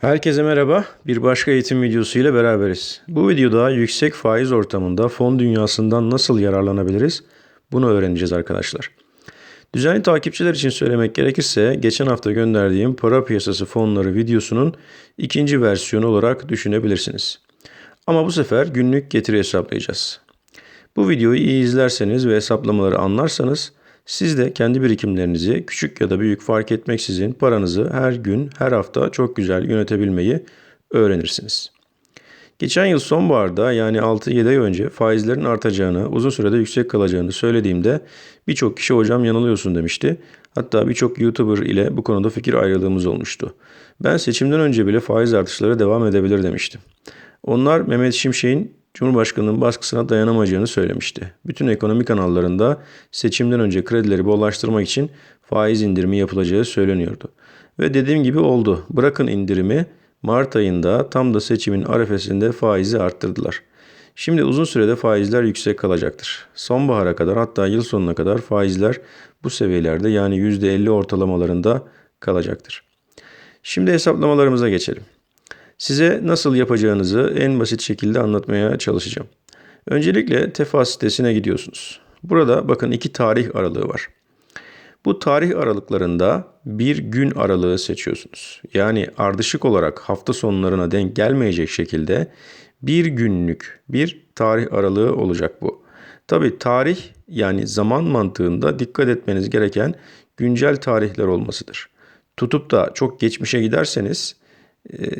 Herkese merhaba. Bir başka eğitim videosu ile beraberiz. Bu videoda yüksek faiz ortamında fon dünyasından nasıl yararlanabiliriz? Bunu öğreneceğiz arkadaşlar. Düzenli takipçiler için söylemek gerekirse geçen hafta gönderdiğim para piyasası fonları videosunun ikinci versiyonu olarak düşünebilirsiniz. Ama bu sefer günlük getiri hesaplayacağız. Bu videoyu iyi izlerseniz ve hesaplamaları anlarsanız siz de kendi birikimlerinizi küçük ya da büyük fark etmeksizin paranızı her gün, her hafta çok güzel yönetebilmeyi öğrenirsiniz. Geçen yıl sonbaharda yani 6-7 ay önce faizlerin artacağını, uzun sürede yüksek kalacağını söylediğimde birçok kişi hocam yanılıyorsun demişti. Hatta birçok YouTuber ile bu konuda fikir ayrılığımız olmuştu. Ben seçimden önce bile faiz artışları devam edebilir demiştim. Onlar Mehmet Şimşek'in Cumhurbaşkanı'nın baskısına dayanamayacağını söylemişti. Bütün ekonomi kanallarında seçimden önce kredileri bollaştırmak için faiz indirimi yapılacağı söyleniyordu. Ve dediğim gibi oldu. Bırakın indirimi Mart ayında tam da seçimin arefesinde faizi arttırdılar. Şimdi uzun sürede faizler yüksek kalacaktır. Sonbahara kadar hatta yıl sonuna kadar faizler bu seviyelerde yani %50 ortalamalarında kalacaktır. Şimdi hesaplamalarımıza geçelim. Size nasıl yapacağınızı en basit şekilde anlatmaya çalışacağım. Öncelikle Tefa sitesine gidiyorsunuz. Burada bakın iki tarih aralığı var. Bu tarih aralıklarında bir gün aralığı seçiyorsunuz. Yani ardışık olarak hafta sonlarına denk gelmeyecek şekilde bir günlük bir tarih aralığı olacak bu. Tabi tarih yani zaman mantığında dikkat etmeniz gereken güncel tarihler olmasıdır. Tutup da çok geçmişe giderseniz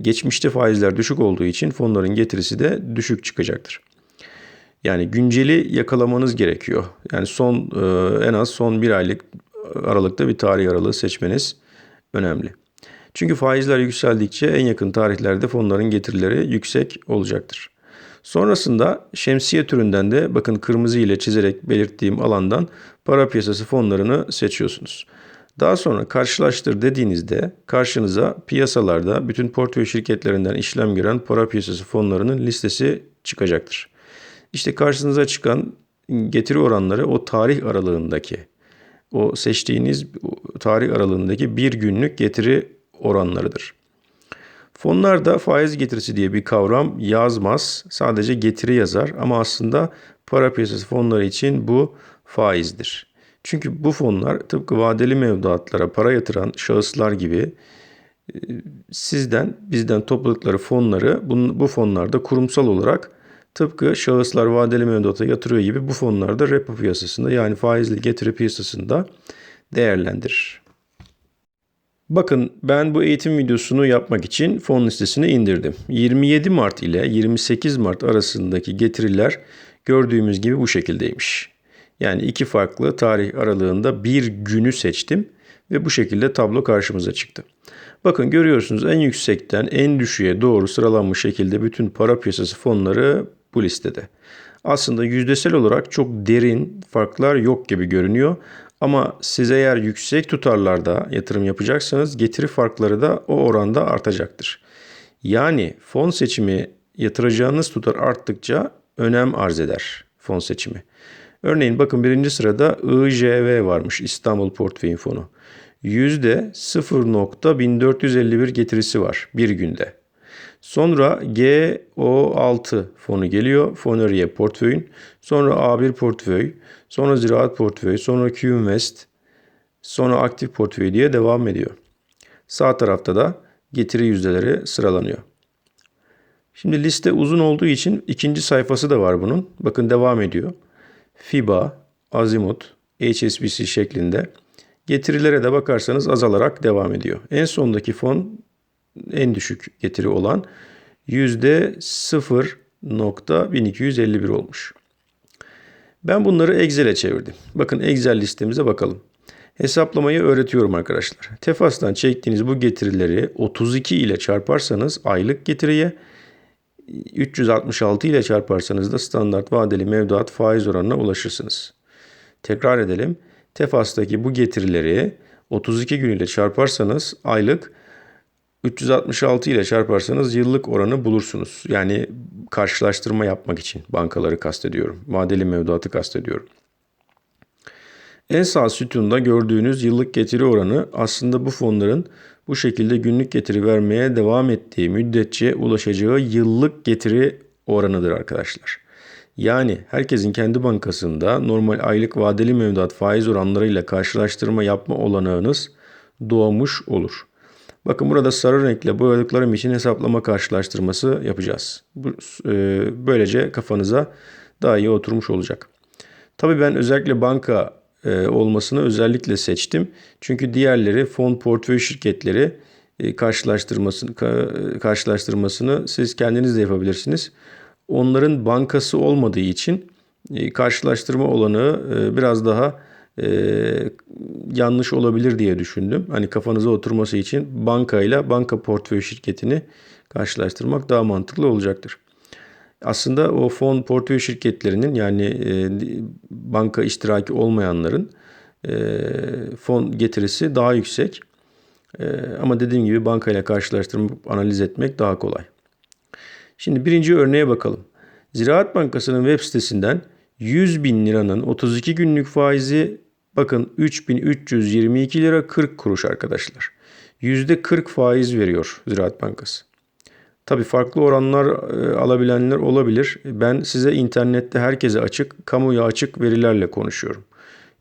geçmişte faizler düşük olduğu için fonların getirisi de düşük çıkacaktır. Yani günceli yakalamanız gerekiyor. Yani son e, en az son bir aylık aralıkta bir tarih aralığı seçmeniz önemli. Çünkü faizler yükseldikçe en yakın tarihlerde fonların getirileri yüksek olacaktır. Sonrasında şemsiye türünden de bakın kırmızı ile çizerek belirttiğim alandan para piyasası fonlarını seçiyorsunuz. Daha sonra karşılaştır dediğinizde karşınıza piyasalarda bütün portföy şirketlerinden işlem gören para piyasası fonlarının listesi çıkacaktır. İşte karşınıza çıkan getiri oranları o tarih aralığındaki o seçtiğiniz tarih aralığındaki bir günlük getiri oranlarıdır. Fonlarda faiz getirisi diye bir kavram yazmaz. Sadece getiri yazar ama aslında para piyasası fonları için bu faizdir. Çünkü bu fonlar tıpkı vadeli mevduatlara para yatıran şahıslar gibi e, sizden bizden topladıkları fonları bu fonlarda kurumsal olarak tıpkı şahıslar vadeli mevduata yatırıyor gibi bu fonlarda repo piyasasında yani faizli getiri piyasasında değerlendirir. Bakın ben bu eğitim videosunu yapmak için fon listesini indirdim. 27 Mart ile 28 Mart arasındaki getiriler gördüğümüz gibi bu şekildeymiş. Yani iki farklı tarih aralığında bir günü seçtim ve bu şekilde tablo karşımıza çıktı. Bakın görüyorsunuz en yüksekten en düşüğe doğru sıralanmış şekilde bütün para piyasası fonları bu listede. Aslında yüzdesel olarak çok derin farklar yok gibi görünüyor. Ama siz eğer yüksek tutarlarda yatırım yapacaksanız getiri farkları da o oranda artacaktır. Yani fon seçimi yatıracağınız tutar arttıkça önem arz eder fon seçimi. Örneğin bakın birinci sırada IJV varmış İstanbul Portföy Fonu. Yüzde 0.1451 getirisi var bir günde. Sonra GO6 fonu geliyor. Foneriye portföyün. Sonra A1 portföy. Sonra ziraat portföy. Sonra Q-Invest. Sonra aktif portföy diye devam ediyor. Sağ tarafta da getiri yüzdeleri sıralanıyor. Şimdi liste uzun olduğu için ikinci sayfası da var bunun. Bakın devam ediyor. FIBA, Azimut, HSBC şeklinde getirilere de bakarsanız azalarak devam ediyor. En sondaki fon en düşük getiri olan %0.1251 olmuş. Ben bunları Excel'e çevirdim. Bakın Excel listemize bakalım. Hesaplamayı öğretiyorum arkadaşlar. Tefas'tan çektiğiniz bu getirileri 32 ile çarparsanız aylık getiriye 366 ile çarparsanız da standart vadeli mevduat faiz oranına ulaşırsınız. Tekrar edelim. Tefas'taki bu getirileri 32 gün ile çarparsanız aylık 366 ile çarparsanız yıllık oranı bulursunuz. Yani karşılaştırma yapmak için bankaları kastediyorum. Vadeli mevduatı kastediyorum. En sağ sütunda gördüğünüz yıllık getiri oranı aslında bu fonların bu şekilde günlük getiri vermeye devam ettiği müddetçe ulaşacağı yıllık getiri oranıdır arkadaşlar. Yani herkesin kendi bankasında normal aylık vadeli mevduat faiz oranlarıyla karşılaştırma yapma olanağınız doğmuş olur. Bakın burada sarı renkle boyadıklarım için hesaplama karşılaştırması yapacağız. E, böylece kafanıza daha iyi oturmuş olacak. Tabii ben özellikle banka olmasını özellikle seçtim. Çünkü diğerleri fon portföy şirketleri e, karşılaştırmasını karşılaştırmasını siz kendiniz de yapabilirsiniz. Onların bankası olmadığı için e, karşılaştırma olanı biraz daha yanlış olabilir diye düşündüm. Hani kafanıza oturması için bankayla banka portföy şirketini karşılaştırmak daha mantıklı olacaktır. Aslında o fon portföy şirketlerinin yani e, banka iştiraki olmayanların e, fon getirisi daha yüksek. E, ama dediğim gibi bankayla karşılaştırıp analiz etmek daha kolay. Şimdi birinci örneğe bakalım. Ziraat Bankası'nın web sitesinden 100 bin liranın 32 günlük faizi bakın 3322 lira 40 kuruş arkadaşlar. %40 faiz veriyor Ziraat Bankası. Tabii farklı oranlar e, alabilenler olabilir. Ben size internette herkese açık, kamuya açık verilerle konuşuyorum.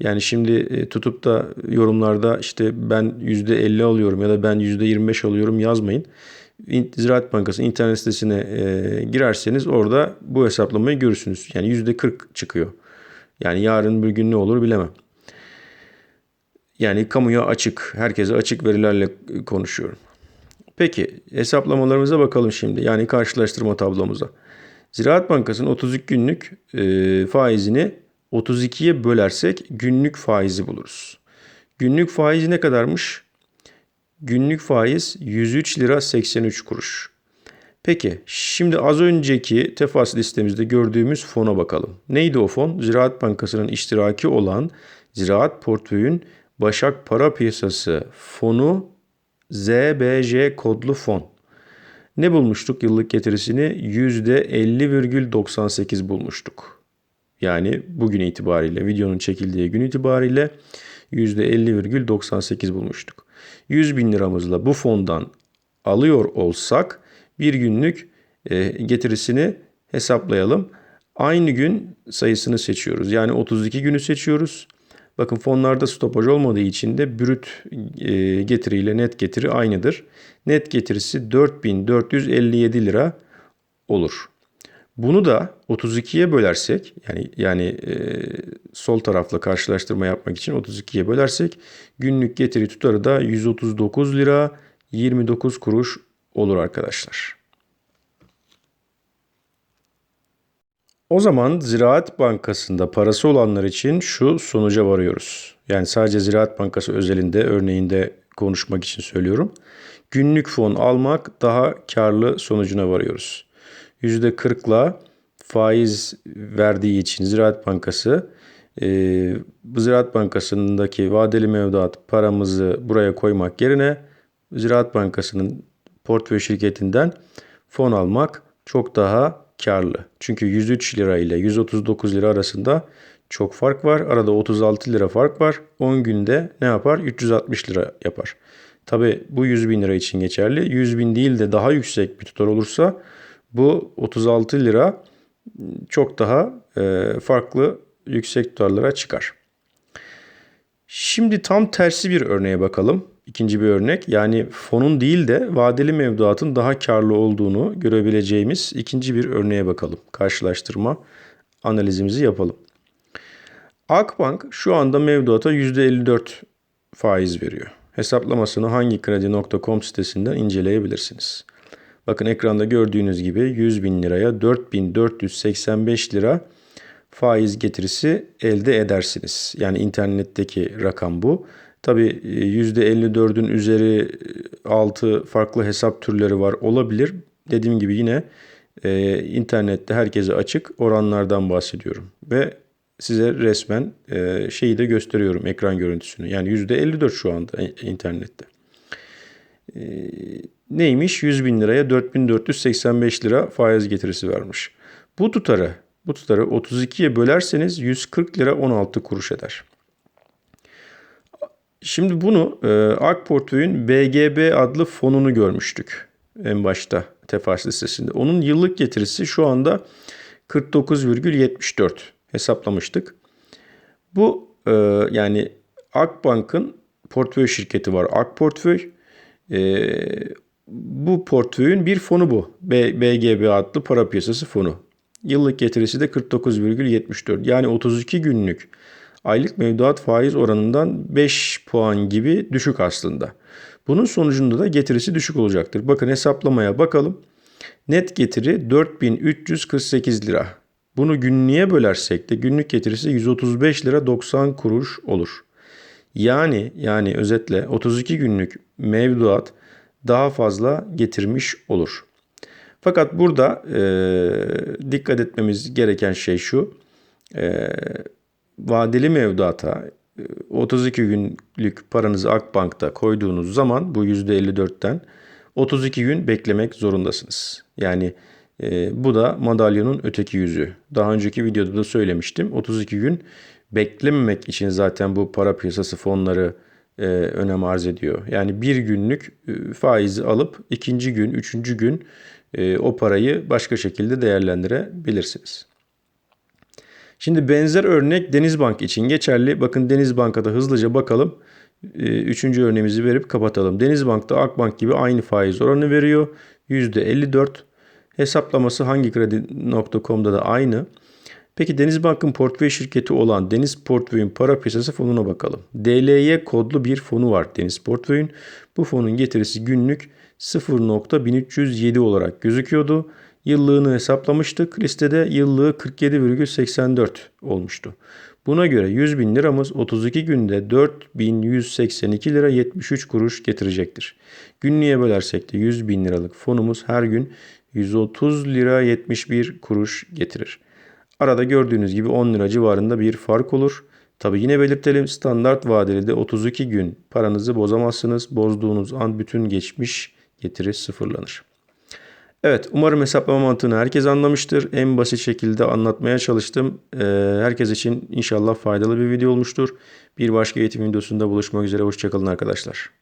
Yani şimdi e, tutup da yorumlarda işte ben %50 alıyorum ya da ben %25 alıyorum yazmayın. Ziraat Bankası internet sitesine e, girerseniz orada bu hesaplamayı görürsünüz. Yani %40 çıkıyor. Yani yarın bir gün ne olur bilemem. Yani kamuya açık, herkese açık verilerle konuşuyorum. Peki hesaplamalarımıza bakalım şimdi. Yani karşılaştırma tablomuza. Ziraat Bankası'nın 32 günlük e, faizini 32'ye bölersek günlük faizi buluruz. Günlük faiz ne kadarmış? Günlük faiz 103 lira 83 kuruş. Peki şimdi az önceki tefas listemizde gördüğümüz fona bakalım. Neydi o fon? Ziraat Bankası'nın iştiraki olan Ziraat Portföy'ün Başak Para Piyasası fonu ZBJ kodlu fon. Ne bulmuştuk yıllık getirisini? %50,98 bulmuştuk. Yani bugün itibariyle videonun çekildiği gün itibariyle %50,98 bulmuştuk. 100 bin liramızla bu fondan alıyor olsak bir günlük e, getirisini hesaplayalım. Aynı gün sayısını seçiyoruz. Yani 32 günü seçiyoruz. Bakın fonlarda stopaj olmadığı için de brüt e, getiri ile net getiri aynıdır. Net getirisi 4457 lira olur. Bunu da 32'ye bölersek yani yani e, sol tarafla karşılaştırma yapmak için 32'ye bölersek günlük getiri tutarı da 139 lira 29 kuruş olur arkadaşlar. O zaman Ziraat Bankası'nda parası olanlar için şu sonuca varıyoruz. Yani sadece Ziraat Bankası özelinde örneğinde konuşmak için söylüyorum. Günlük fon almak daha karlı sonucuna varıyoruz. %40'la faiz verdiği için Ziraat Bankası e, Ziraat Bankası'ndaki vadeli mevduat paramızı buraya koymak yerine Ziraat Bankası'nın portföy şirketinden fon almak çok daha karlı. Çünkü 103 lira ile 139 lira arasında çok fark var. Arada 36 lira fark var. 10 günde ne yapar? 360 lira yapar. Tabi bu 100 bin lira için geçerli. 100 bin değil de daha yüksek bir tutar olursa bu 36 lira çok daha e, farklı yüksek tutarlara çıkar. Şimdi tam tersi bir örneğe bakalım. İkinci bir örnek yani fonun değil de vadeli mevduatın daha karlı olduğunu görebileceğimiz ikinci bir örneğe bakalım. Karşılaştırma analizimizi yapalım. Akbank şu anda mevduata %54 faiz veriyor. Hesaplamasını hangi kredi.com sitesinden inceleyebilirsiniz. Bakın ekranda gördüğünüz gibi 100 bin liraya 4485 lira faiz getirisi elde edersiniz. Yani internetteki rakam bu. Tabi %54'ün e, üzeri 6 e, farklı hesap türleri var olabilir. Dediğim gibi yine e, internette herkese açık oranlardan bahsediyorum. Ve size resmen e, şeyi de gösteriyorum ekran görüntüsünü. Yani %54 şu anda internette. E, neymiş? 100 bin liraya 4485 lira faiz getirisi vermiş. Bu tutarı, bu tutarı 32'ye bölerseniz 140 lira 16 kuruş eder. Şimdi bunu e, AK Portföy'ün BGB adlı fonunu görmüştük en başta tefas listesinde. Onun yıllık getirisi şu anda 49,74 hesaplamıştık. Bu e, yani Akbank'ın portföy şirketi var. Ak Portföy. E, bu portföyün bir fonu bu. B, BGB adlı para piyasası fonu. Yıllık getirisi de 49,74. Yani 32 günlük aylık mevduat faiz oranından 5 puan gibi düşük aslında. Bunun sonucunda da getirisi düşük olacaktır. Bakın hesaplamaya bakalım. Net getiri 4348 lira. Bunu günlüğe bölersek de günlük getirisi 135 lira 90 kuruş olur. Yani yani özetle 32 günlük mevduat daha fazla getirmiş olur. Fakat burada e, dikkat etmemiz gereken şey şu. E, vadeli mevduata 32 günlük paranızı Akbank'ta koyduğunuz zaman bu %54'ten 32 gün beklemek zorundasınız. Yani e, bu da madalyonun öteki yüzü. Daha önceki videoda da söylemiştim. 32 gün beklememek için zaten bu para piyasası fonları e, önem arz ediyor. Yani bir günlük e, faizi alıp ikinci gün, üçüncü gün e, o parayı başka şekilde değerlendirebilirsiniz. Şimdi benzer örnek Denizbank için geçerli. Bakın Denizbank'a hızlıca bakalım. Ee, üçüncü örneğimizi verip kapatalım. Denizbank'ta Akbank gibi aynı faiz oranı veriyor. %54. Hesaplaması hangi kredi.com'da da aynı. Peki Denizbank'ın portföy şirketi olan Deniz Portföy'ün para piyasası fonuna bakalım. DLY kodlu bir fonu var Deniz Portföy'ün. Bu fonun getirisi günlük 0.1307 olarak gözüküyordu. Yıllığını hesaplamıştık. Listede yıllığı 47,84 olmuştu. Buna göre 100 bin liramız 32 günde 4182 lira 73 kuruş getirecektir. Günlüğe bölersek de 100 bin liralık fonumuz her gün 130 lira 71 kuruş getirir. Arada gördüğünüz gibi 10 lira civarında bir fark olur. Tabi yine belirtelim standart vadeli de 32 gün paranızı bozamazsınız. Bozduğunuz an bütün geçmiş getiri sıfırlanır. Evet umarım hesaplama mantığını herkes anlamıştır. En basit şekilde anlatmaya çalıştım. Ee, herkes için inşallah faydalı bir video olmuştur. Bir başka eğitim videosunda buluşmak üzere. Hoşçakalın arkadaşlar.